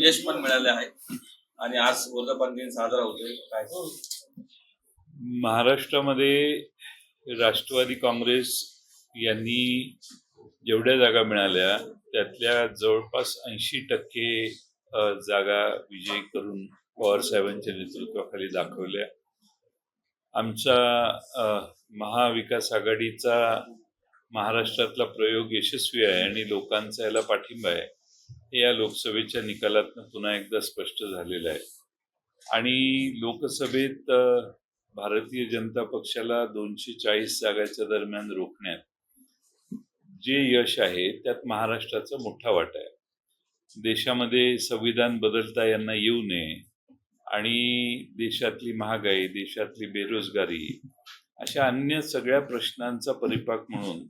यश पण मिळाले आहे. आणि आज वर्धापन दिन साजरा होतोय. काय? महाराष्ट्रामध्ये राष्ट्रवादी काँग्रेस यांनी जेवढ्या जागा मिळाल्या त्यातल्या जवळपास ऐंशी टक्के जागा विजयी करून पवार साहेबांच्या नेतृत्वाखाली दाखवल्या. आमचा महाविकास आघाडीचा महाराष्ट्रातला प्रयोग यशस्वी आहे आणि लोकांचा याला पाठिंबा आहे. हे या लोकसभेच्या निकालातनं पुन्हा एकदा स्पष्ट झालेलं आहे. आणि लोकसभेत भारतीय जनता पक्षाला दोनशे चाळीस जागाच्या दरम्यान रोखण्यात जे यश आहे त्यात महाराष्ट्राचा मोठा वाटा आहे. देशामध्ये संविधान बदलता यांना येऊ नये आणि देशातली महागाई देशातली बेरोजगारी अशा अन्य सगळ्या प्रश्नांचा परिपाक म्हणून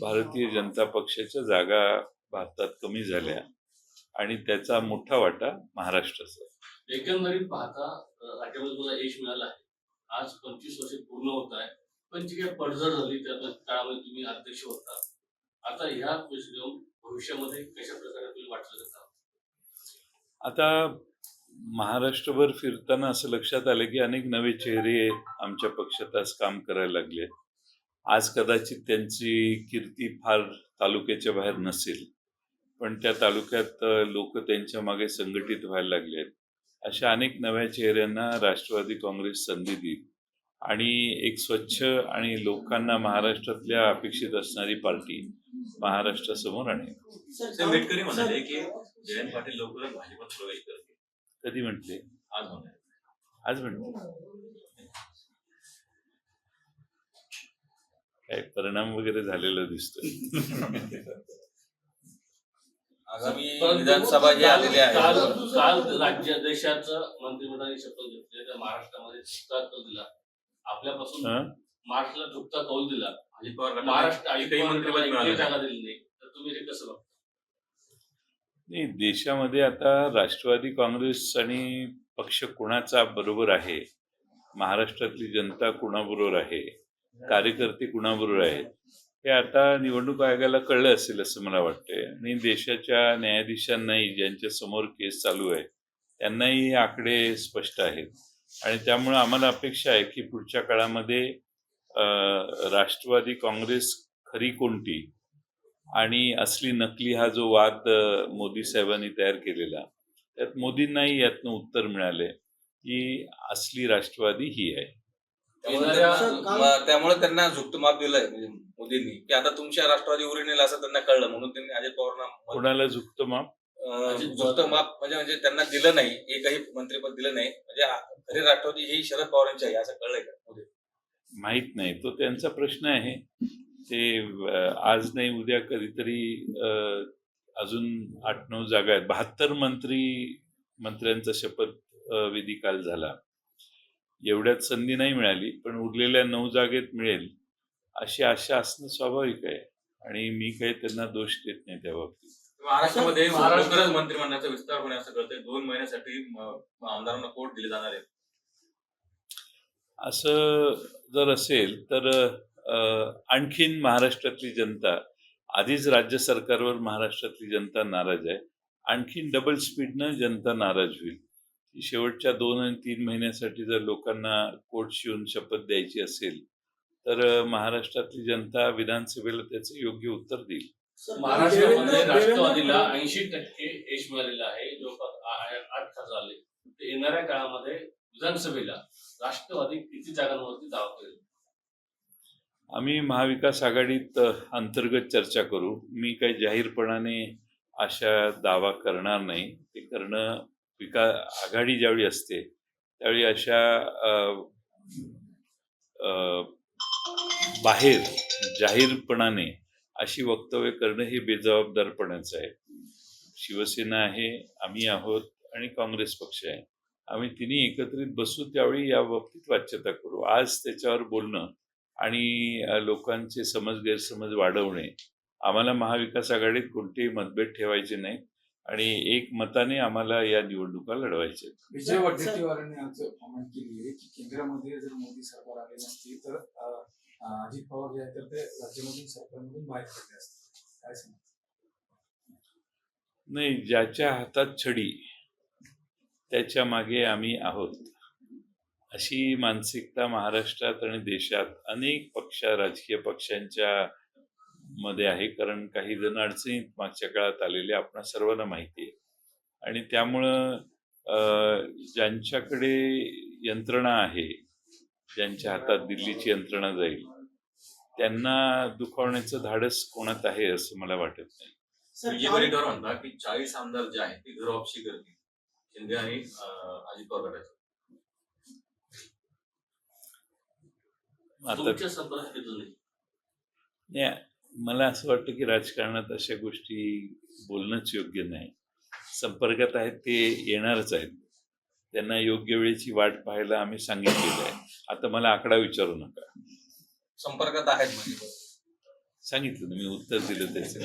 भारतीय जनता पक्षाच्या जागा भारतात कमी झाल्या. आणि त्याचा मोठा वाटा महाराष्ट्राचा. आहे. एकंदरीत पाहता राज्यामध्ये तुला यश मिळालं आहे. आज पंचवीस वर्ष पूर्ण होत आहे. पण जी काही पडझड झाली त्या काळामध्ये तुम्ही अध्यक्ष होता. आता ह्या भविष्यामध्ये कशा प्रकारे तुम्ही वाटलं जातं आता महाराष्ट्रभर फिरताना असं लक्षात आलं की अनेक नवे चेहरे आमच्या पक्षात आज काम करायला लागले. आज कदाचित त्यांची कीर्ती फार तालुक्याच्या बाहेर नसेल. पण त्या तालुक्यात लोक त्यांच्या मागे संघटित व्हायला लागले आहेत. अशा अनेक नव्या चेहऱ्यांना राष्ट्रवादी काँग्रेस संधी देईल. आणि एक स्वच्छ आणि लोकांना महाराष्ट्रातल्या अपेक्षित असणारी पार्टी महाराष्ट्रासमोर आणेल. मेटकरी म्हणाले की जयंत पाटील लवकरच भाजपात प्रवेश करतील. कधी म्हटले? आज म्हणाले. आज म्हणतो काय परिणाम वगैरे झालेला दिसतोय. आगामी विधानसभा जी आलेली काल आहे काल राज्य देशाचं मंत्रिमंडळाने शपथ घेतली तर महाराष्ट्रामध्ये झुकता कौल दिला. आपल्यापासून हं? महाराष्ट्राला झुकता कौल दिला. अजित पवार गटाला महाराष्ट्र एकही मंत्रिपद मिळालं एकही नाही. जागा दिली नाही. तर तुम्ही हे कसं बघता? नाही देशामध्ये आता राष्ट्रवादी काँग्रेस आणि पक्ष कुणाचा बरोबर आहे? महाराष्ट्रातली जनता कुणाबरोबर आहे? कार्यकर्ते कुणाबरोबर आहेत? हे आता निवडणूक आयोगाला कळलं असेल असं मला वाटतंय. आणि देशाच्या न्यायाधीशांनाही ज्यांच्या समोर केस चालू आहे त्यांनाही हे आकडे स्पष्ट आहेत. आणि त्यामुळे आम्हाला अपेक्षा आहे की पुढच्या काळामध्ये राष्ट्रवादी काँग्रेस खरी कोणती? आणि असली नकली हा जो वाद मोदी साहेबांनी तयार केलेला त्यात मोदींनाही यातनं उत्तर मिळाले की असली राष्ट्रवादी ही आहे. येणाऱ्या- त्यामुळे त्यांना झुकतं माप दिलंय म्हणजे मोदींनी. की आता तुमच्या राष्ट्रवादी उरी नेलं असं त्यांना कळलं. म्हणून त्यांनी अजित पवारांना कोणाला झुकतं माप? झुकतं माप म्हणजे म्हणजे त्यांना दिलं नाही. एकही मंत्रिपद दिलं नाही. म्हणजे खरी राष्ट्रवादी ही शरद पवारांची आहे असं कळलंय का मोदी माहीत नाही. तो त्यांचा प्रश्न आहे. ते आज नाही उद्या कधीतरी अजून आठ नऊ जागा आहेत. बहात्तर मंत्री मंत्र्यांचा शपथ विधी काल झाला. एवढ्यात संधी नाही मिळाली पण उरलेल्या नऊ जागेत मिळेल अशी आशा असणं स्वाभाविक आहे. आणि मी काही त्यांना दोष देत नाही त्या बाबतीत. महाराष्ट्रामध्ये महाराष्ट्र- मंत्रिमंडळाचा विस्तार होणे असं कळतंय दोन महिन्यासाठी आमदारांना कोर्ट दिले जाणार आहे असं जर असेल तर आणखीन महाराष्ट्रातली जनता आधीच राज्य सरकारवर महाराष्ट्रातली जनता नाराज आहे. आणखीन डबल स्पीडनं जनता नाराज होईल. शेवटच्या दोन आणि तीन महिन्यासाठी जर लोकांना कोर्ट शिवून शपथ द्यायची असेल तर महाराष्ट्रातली जनता विधानसभेला त्याचं योग्य उत्तर देईल. महाराष्ट्रामध्ये राष्ट्रवादीला ऐंशी टक्के यश मिळालेलं आहे जवळपास आठ खासदार आले येणाऱ्या काळामध्ये विधानसभेला राष्ट्रवादी किती जागांवरती दावा करेल? आम्ही महाविकास आघाडीत अंतर्गत चर्चा करू. मी काही जाहीरपणाने अशा दावा करणार नाही. ते करणं विका आघाडी ज्यावेळी असते त्यावेळी अशा बाहेर जाहीरपणाने अशी वक्तव्य करणं हे बेजबाबदारपणाचं आहे. शिवसेना आहे आम्ही आहोत आणि काँग्रेस पक्ष आहे. आम्ही तिन्ही एकत्रित बसू त्यावेळी या बाबतीत वाच्यता करू. आज त्याच्यावर बोलणं आणि लोकांचे समज गैरसमज वाढवणे आम्हाला महाविकास आघाडीत कोणतेही मतभेद ठेवायचे नाही आणि एक मताने आम्हाला या निवडणुका लढवायच्या आहेत. विजय वडेट्टीवारांनी आज कॉमेंट केली आहे की केंद्रामध्ये जर मोदी सरकार आले नसते तर अजित पवार जे आहेत तर ते राज्यामधून सरकारमधून बाहेर पडले असते. काय नाही ज्याच्या हातात छडी त्याच्यामागे आम्ही आहोत. अशी मानसिकता महाराष्ट्रात आणि देशात अनेक पक्ष राजकीय पक्षांच्या मध्ये आहे कारण काही जण अडचणीत मागच्या काळात आलेले आपणा सर्वांना माहिती आहे. आणि त्यामुळं अं, ज्यांच्याकडे यंत्रणा आहे ज्यांच्या हातात दिल्लीची यंत्रणा जाईल त्यांना दुखावण्याचं धाडस कोणात आहे असं मला वाटत नाही. म्हणतात की चाळीस आमदार जे आहेत ते घर ऑफशी करतील. शिंदे आणि अजित पवार मला असं वाटतं की राजकारणात अशा गोष्टी बोलणंच योग्य नाही. संपर्कात आहेत ते येणारच आहेत. त्यांना योग्य वेळेची वाट पाहायला आम्ही सांगितलेलं आहे. आता मला आकडा विचारू नका. संपर्कात आहेत म्हणजे? सांगितलं मी उत्तर दिलं त्याचं.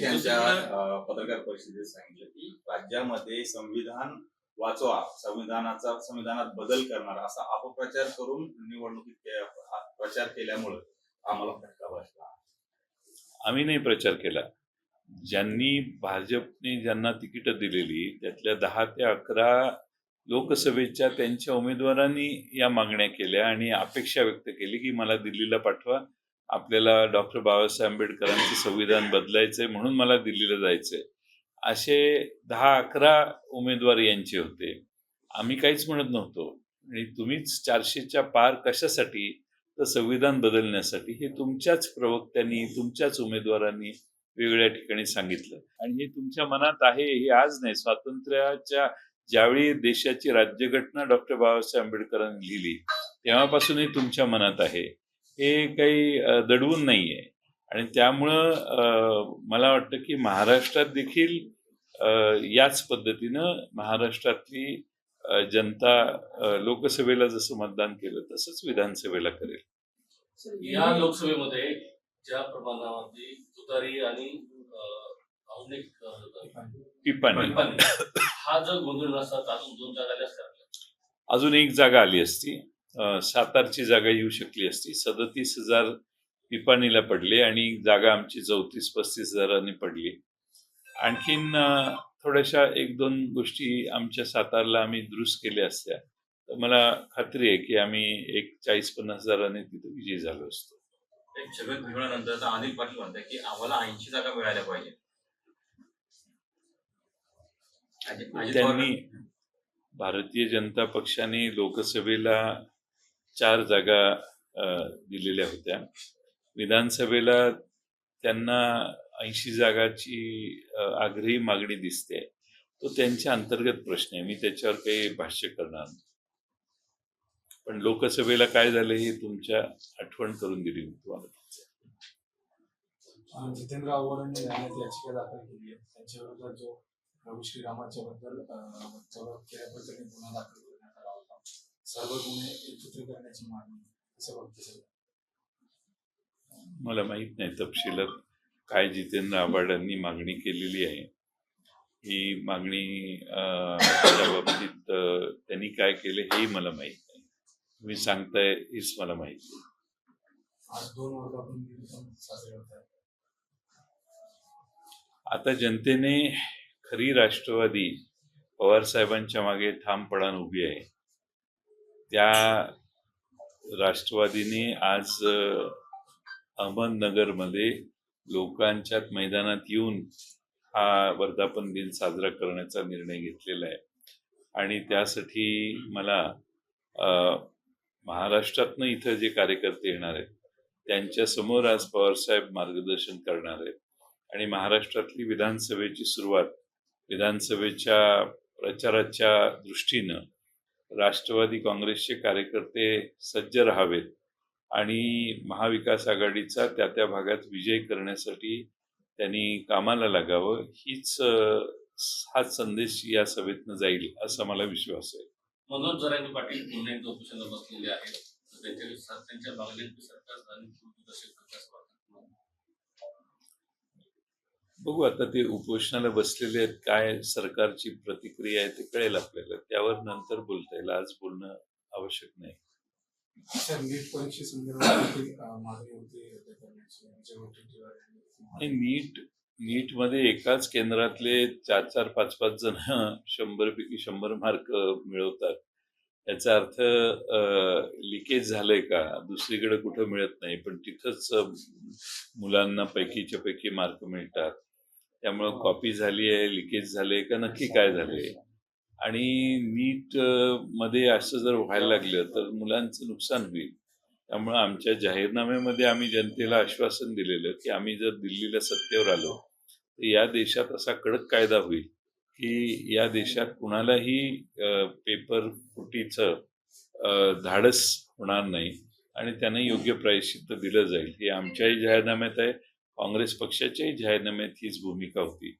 त्यांच्या पत्रकार परिषदेत सांगितलं की राज्यामध्ये संविधान वाचवा संविधानाचा संविधानात बदल करणार असा अपप्रचार करून निवडणुकीत प्रचार केल्यामुळे आम्हाला फटका बसला. आम्ही नाही प्रचार केला. ज्यांनी भाजपने ज्यांना तिकीटं दिलेली त्यातल्या दहा ते अकरा लोकसभेच्या त्यांच्या उमेदवारांनी या मागण्या केल्या आणि अपेक्षा व्यक्त केली की मला दिल्लीला पाठवा. आपल्याला डॉक्टर बाबासाहेब आंबेडकरांचं संविधान बदलायचंय म्हणून मला दिल्लीला जायचंय. असे दहा अकरा उमेदवार यांचे होते. आम्ही काहीच म्हणत नव्हतो. आणि तुम्हीच चारशेच्या पार कशासाठी तर संविधान बदलण्यासाठी हे तुमच्याच प्रवक्त्यांनी तुमच्याच उमेदवारांनी वेगवेगळ्या ठिकाणी सांगितलं. आणि हे तुमच्या मनात आहे हे आज नाही स्वातंत्र्याच्या ज्यावेळी देशाची राज्यघटना डॉक्टर बाबासाहेब आंबेडकरांनी लिहिली तेव्हापासूनही तुमच्या मनात आहे. हे काही दडवून दडवून नाहीये. आणि त्यामुळं मला वाटतं की महाराष्ट्रात देखील याच पद्धतीनं महाराष्ट्रातली जनता लोकसभेला जसं मतदान केलं तसंच विधानसभेला करेल. या लोकसभेमध्ये ज्या प्रमाणावरती तुतारी आणि. हा जर गोंधळ नसता अजून दोन जागा. अजून एक जागा आली असती. सातारची जागा येऊ शकली असती. सदतीस हजार पिपाणीला पडले आणि जागा आमची चौतीस पस्तीस हजारांनी पडली. आणखीन थोड्याशा एक दोन गोष्टी आमच्या सातारला आम्ही दुरुस्त केल्या असत्या. तर मला खात्री आहे की आम्ही एक चाळीस पन्नास हजारांनी तिथे विजयी झालो असतो. छगन अनिल पाटील म्हणतात की आम्हाला ऐंशी जागा मिळाल्या पाहिजे त्यांनी भारतीय जनता पक्षाने लोकसभेला चार जागा दिलेल्या होत्या. विधानसभेला त्यांना ऐंशी जागाची आग्रही मागणी दिसते. तो त्यांच्या अंतर्गत प्रश्न आहे. मी त्याच्यावर काही भाष्य करणार पण लोकसभेला काय झालं हे तुमच्या आठवण करून दिली मी तुम्हाला. जितेंद्र आव्हाडांनी न्यायालयात याचिका दाखल केली आहे. त्यांच्याबरोबर जो प्रभू श्रीरामाच्या बद्दल अं, गुन्हा दाखल करण्यात आला होता. सर्व गुन्हे एकत्र करण्याची मागणी असं बघते सगळं मला माहीत नाही तपशिलात काय जितेंद्र आव्हाडांनी मागणी केलेली आहे. ही मागणी त्या बाबतीत त्यांनी काय केलं हेही मला माहीत नाही. तुम्ही सांगताय हेच मला माहिती आहे आता जनतेने खरी राष्ट्रवादी पवार साहेबांच्या मागे ठामपणाने उभी आहे. त्या राष्ट्रवादीने आज अहमदनगरमध्ये लोकांच्यात मैदानात येऊन हा वर्धापन दिन साजरा करण्याचा निर्णय घेतलेला आहे. आणि त्यासाठी मला महाराष्ट्रातनं इथं जे कार्यकर्ते येणार आहेत त्यांच्यासमोर आज पवारसाहेब मार्गदर्शन करणार आहेत. आणि महाराष्ट्रातली विधानसभेची सुरुवात विधानसभेच्या प्रचाराच्या दृष्टीनं राष्ट्रवादी काँग्रेसचे कार्यकर्ते सज्ज राहावेत आणि महाविकास आघाडीचा त्या त्या भागात विजय करण्यासाठी त्यांनी कामाला लागावं हीच हाच संदेश या सभेतनं जाईल असा मला विश्वास आहे. मनोज जरांगे पाटील पुन्हा एकदा उपोषणाला बसलेले आहेत. त्यांच्या तुम्हाला? बघू आता ते उपोषणाला बसलेले आहेत काय सरकारची प्रतिक्रिया आहे ते कळेल आपल्याला. त्यावर नंतर बोलता येईल. आज बोलणं आवश्यक नाही. नीट परीक्षेसंदर्भात नीट नीटमध्ये एकाच केंद्रातले चार चार पाच पाच जण शंभर पैकी शंभर मार्क मिळवतात. याचा अर्थ लिकेज झालंय का? दुसरीकडे कुठं मिळत नाही पण तिथंच मुलांना पैकीच्या पैकी मार्क मिळतात. त्यामुळं कॉपी झाली आहे लिकेज झाले का नक्की काय झाले आणि नीटमध्ये असं जर व्हायला लागलं तर मुलांचं नुकसान होईल. त्यामुळे आमच्या जाहीरनाम्यामध्ये आम्ही जनतेला आश्वासन दिलेलं की आम्ही जर दिल्लीला सत्तेवर आलो तर या देशात असा कडक कायदा होईल की या देशात कुणालाही पेपर फुटीचं धाडस होणार नाही आणि त्यांना योग्य प्रायश्चित्त दिलं जाईल. हे आमच्याही जाहीरनाम्यात आहे काँग्रेस पक्षाच्याही जाहीरनाम्यात हीच भूमिका होती.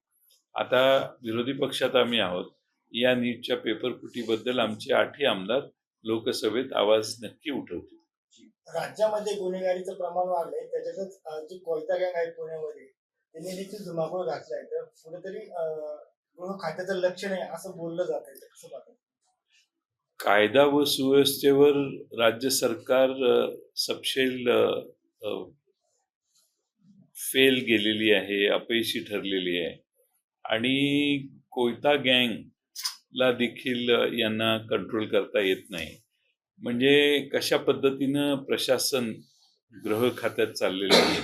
आता विरोधी पक्षात आम्ही आहोत. या नीटच्या पेपर फुटीबद्दल आमचे आठही आमदार लोकसभेत आवाज नक्की उठवतील. राज्यामध्ये गुन्हेगारीचं प्रमाण वाढलंय त्याच्यातच जी कोयता गँग आहे पुण्यामध्ये त्यांनी देखील धुमाकूळ घातलाय तर कुठेतरी गृह खात्याचं लक्ष नाही असं बोललं जात आहे कायदा व सुव्यवस्थेवर राज्य सरकार सपशेल फेल गेलेली आहे अपयशी ठरलेली आहे. आणि कोयता ला देखील यांना कंट्रोल करता येत नाही. म्हणजे कशा पद्धतीनं प्रशासन गृह खात्यात चाललेलं आहे?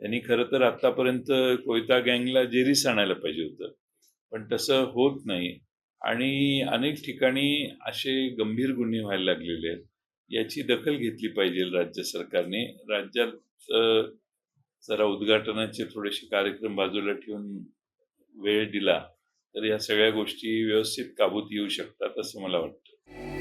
त्यांनी खरं तर आतापर्यंत कोयता गँगला जेरीस आणायला पाहिजे होतं. पण तसं होत नाही. आणि अनेक ठिकाणी असे गंभीर गुन्हे व्हायला लागलेले आहेत. याची दखल घेतली पाहिजे राज्य सरकारने. राज्यात जरा उद्घाटनाचे थोडेसे कार्यक्रम बाजूला ठेवून वेळ दिला. तर या सगळ्या गोष्टी व्यवस्थित काबूत येऊ शकतात असं मला वाटतं.